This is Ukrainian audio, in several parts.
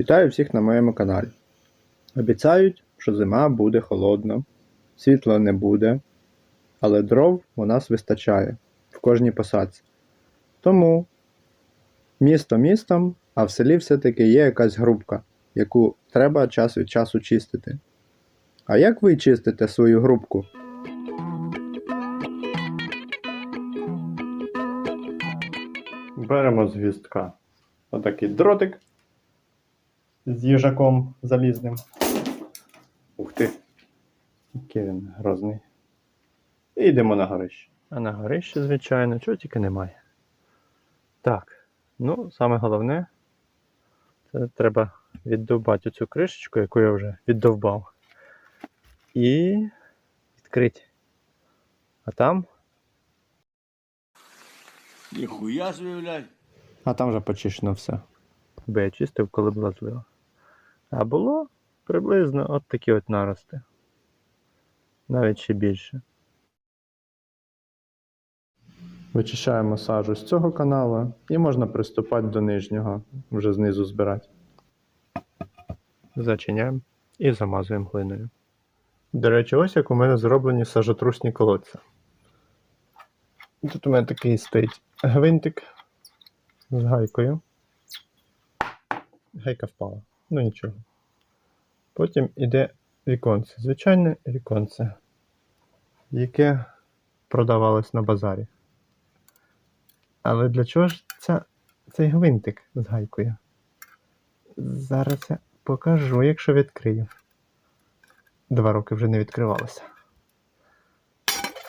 Вітаю всіх на моєму каналі. Обіцяють, що зима буде холодна, світла не буде, але дров у нас вистачає в кожній посадці. Тому місто містом, а в селі все-таки є якась грубка, яку треба час від часу чистити. А як ви чистите свою грубку? Беремо з гвіздка отакий дротик з їжаком залізним. Ух ти! Який він грозний. І йдемо на горище. А на горище, звичайно, чого тільки немає. Так, ну, саме головне, це треба віддовбати цю кришечку, яку я вже віддовбав. І відкрити. А там. Ніхуя блядь. А там вже почищено все. Бо я чистив, коли була злива. А було приблизно от такі от нарости. Навіть ще більше. Вичищаємо сажу з цього каналу і можна приступати до нижнього, вже знизу збирати. Зачиняємо і замазуємо глиною. До речі, ось як у мене зроблені сажотрусні колодці. Тут у мене такий стоїть гвинтик з гайкою. Гайка впала. Ну нічого. Потім іде віконце. Звичайне віконце, яке продавалось на базарі. Але для чого ж ця, цей гвинтик з гайкою? Зараз я покажу, якщо відкрию. Два роки вже не відкривалося.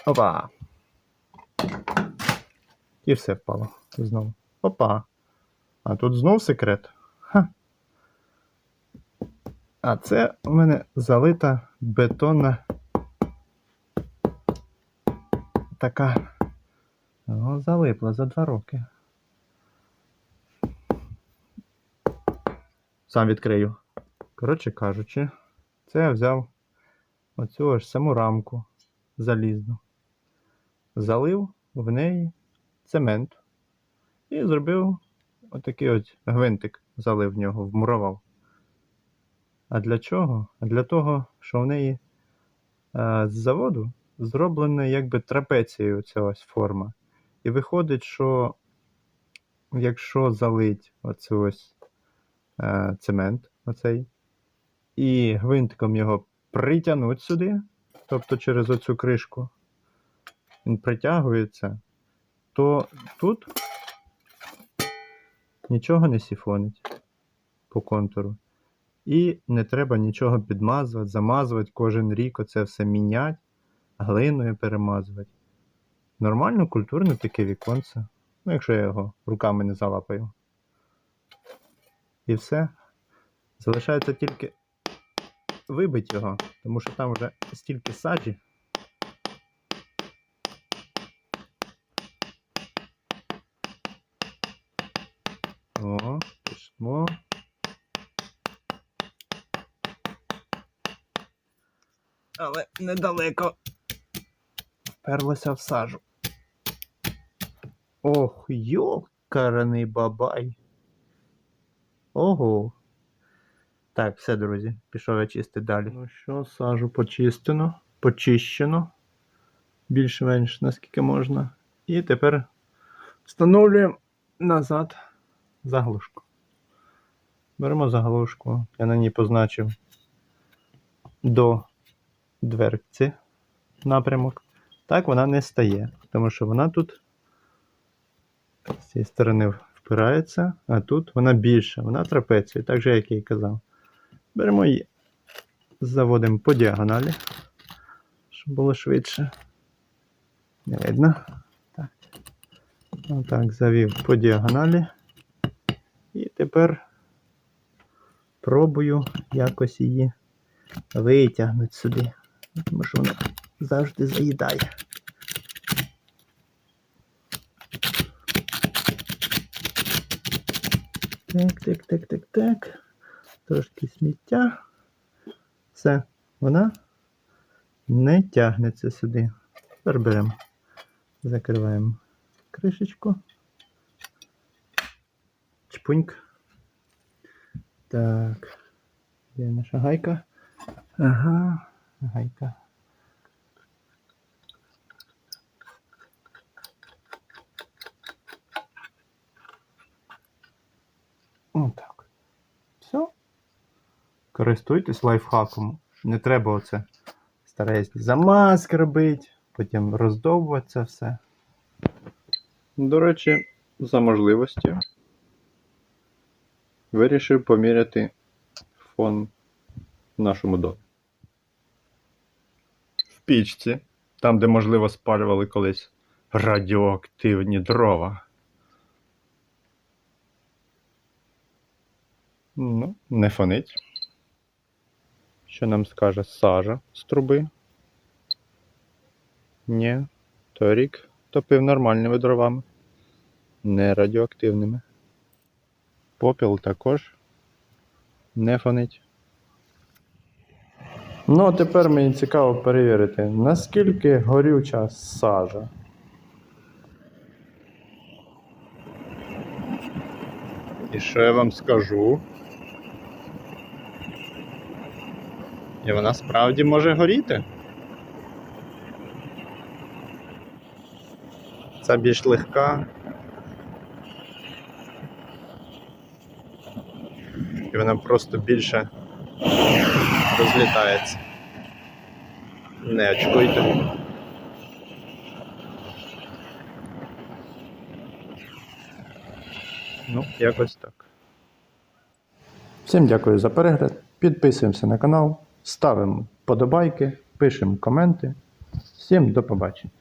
Опа! І все впало. Знову. Опа! А тут знов секрет. Ха. А це у мене залита бетонна така. О, залипла за два роки. Сам відкрию. Коротше кажучи, це я взяв оцю аж саму рамку залізну. Залив в неї цемент і зробив отакий от гвинтик, залив в нього, вмурував. А для чого? А для того, що в неї е, з заводу зроблена якби трапецією ця ось форма. І виходить, що якщо залить оцю ось е, цемент, оцей, і гвинтиком його притягнуть сюди, тобто через оцю кришку, він притягується, то тут нічого не сіфонить по контуру. І не треба нічого підмазувати, замазувати кожен рік оце все міняти, глиною перемазувати. Нормально, культурне таке віконце. Ну, якщо я його руками не залапаю. І все. Залишається тільки вибити його, тому що там вже стільки саджі. О, пішло. Але недалеко вперлося в сажу. Ох, йокараний бабай. Ого. Так, все, друзі, пішов я чистити далі. Ну що, сажу почистено, почищено. Більш-менш наскільки можна. І тепер встановлюємо назад заглушку. Беремо заглушку. Я на ній позначив до дверці напрямок. Так вона не стає, тому що вона тут з цієї сторони впирається, а тут вона більша, вона трапеція, так же, як я і казав. Беремо її, заводимо по діагоналі, щоб було швидше. Не видно. Так. Отак, завів по діагоналі. І тепер пробую якось її витягнути сюди. Тому що вона завжди заїдає. Так, так, так, так, так. Трошки сміття. Все, вона не тягнеться сюди. Тепер беремо, закриваємо кришечку. Чпуньк. Так. Де наша гайка? Ага, гайка. Отак. Все. Користуйтесь лайфхаком. Не треба оце старається замазки робити, потім роздовбувати це все. До речі, за можливості вирішив поміряти фон нашому домі. Пічці, там, де, можливо, спалювали колись радіоактивні дрова. Ну, не фонить. Що нам скаже сажа з труби? Ні, торік топив нормальними дровами, не радіоактивними. Попіл також не фонить. Ну, а тепер мені цікаво перевірити, наскільки горюча сажа. І що я вам скажу? І вона справді може горіти. Ця більш легка. І вона просто більше розлітається. Не очкуйте. Ну, якось так. Всім дякую за перегляд. Підписуємося на канал, ставимо подобайки, пишемо коменти. Всім до побачення.